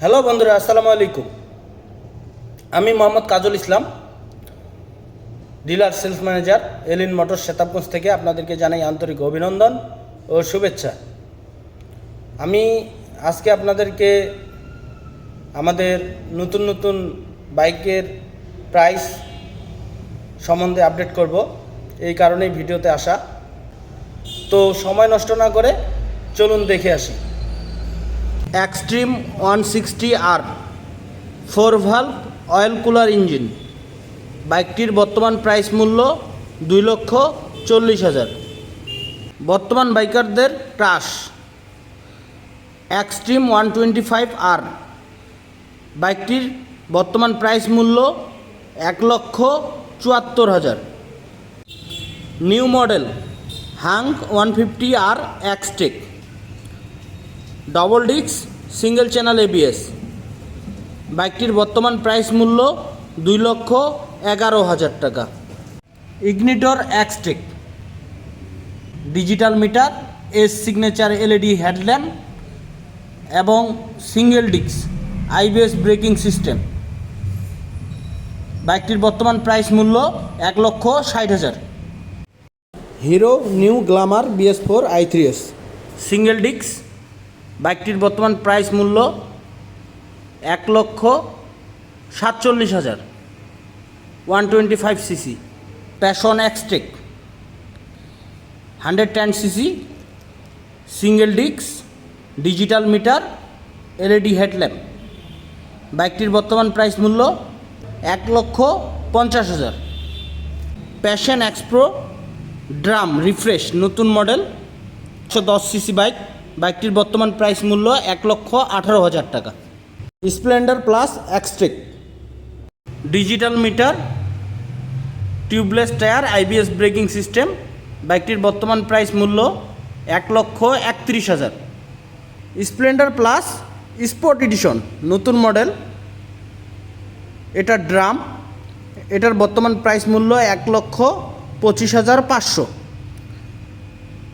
Hello বন্ধুরা, আসসালামু আলাইকুম। আমি Mohammad Kajal Islam, dealer sales manager, Elin motor Setabganj থেকে আপনাদেরকে জানাই আন্তরিক অভিনন্দন ও শুভেচ্ছা। আমি আজকে আপনাদেরকে আমাদের নতুন নতুন বাইকের প্রাইস সম্বন্ধে আপডেট করব। এই কারণেই ভিডিওতে আসা। তো সময় নষ্ট না করে চলুন দেখে আসি। Xtreme one sixty R four valve oil cooler engine. বাইকটির বর্তমান প্রাইস মূল্য দুই লক্ষ চল্লিশ হাজার। বর্তমান বাইকারদের crush. Xtreme one twenty five R বাইকটির বর্তমান প্রাইস মূল্য এক লক্ষ চুয়াত্তর হাজার। New model Hunk one fifty R Xtec double ডিক্স সিঙ্গেল চ্যানেল এবিএস বাইকটির বর্তমান প্রাইস মূল্য দুই লক্ষ এগারো হাজার টাকা। Ignitor Xtec digital meter S signature LED headlamp এবং সিঙ্গেল ডিক্স আইবিএস ব্রেকিং সিস্টেম বাইকটির বর্তমান প্রাইস মূল্য এক লক্ষ ষাট হাজার। Hero new Glamour BS four I three S single ডিক্স বাইকটির বর্তমান প্রাইস মূল্য এক লক্ষ সাতচল্লিশ হাজার। One twenty five CC Passion Xtec hundred ten CC single ডিক্স ডিজিটাল মিটার এলইডি হেডল্যাম্প বাইকটির বর্তমান প্রাইস মূল্য এক লক্ষ পঞ্চাশ হাজার। প্যাশন এক্সপ্রো ড্রাম রিফ্রেশ নতুন মডেল একশো দশ সিসি বাইক বাইকটির বর্তমান প্রাইস মূল্য এক লক্ষ আঠারো হাজার টাকা। Splendor plus Xtec. Digital meter tubeless tyre IBS braking system বাইকটির বর্তমান প্রাইস মূল্য এক লক্ষ একত্রিশ হাজার। স্প্লেন্ডার প্লাস স্পোর্ট এডিশন নতুন মডেল। এটা ড্রাম এটার বর্তমান প্রাইস মূল্য এক লক্ষ পঁচিশ হাজার পাঁচশো।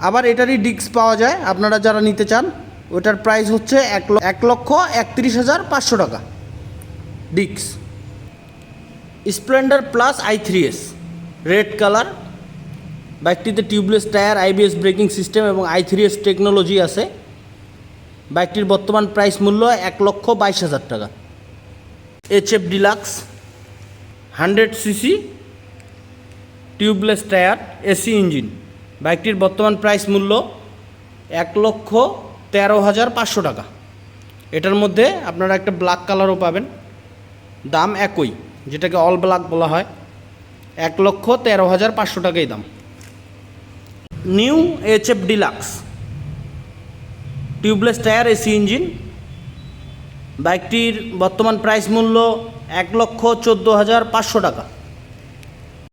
আবার এটারই ডিস্ক পাওয়া যায়, আপনারা যারা নিতে চান, ওটার প্রাইস হচ্ছে এক এক লক্ষ একত্রিশ হাজার পাঁচশো টাকা। Disc Splendor plus I three S red colour বাইকটিতে tubeless tyre IBS braking system এবং আই থ্রি এস টেকনোলজি আছে। বাইকটির বর্তমান প্রাইস মূল্য এক লক্ষ বাইশ হাজার টাকা। H F Deluxe hundred CC tubeless tyre AC engine বাইকটির বর্তমান প্রাইস মূল্য এক লক্ষ তেরো হাজার পাঁচশো টাকা। এটার মধ্যে আপনারা একটা ব্ল্যাক কালারও পাবেন। দাম একই, যেটাকে অল ব্ল্যাক বলা হয়। এক লক্ষ তেরো হাজার পাঁচশো টাকাই দাম। New H F Deluxe tubeless tyre AC engine বাইকটির বর্তমান প্রাইস মূল্য এক লক্ষ চোদ্দ হাজার পাঁচশো টাকা।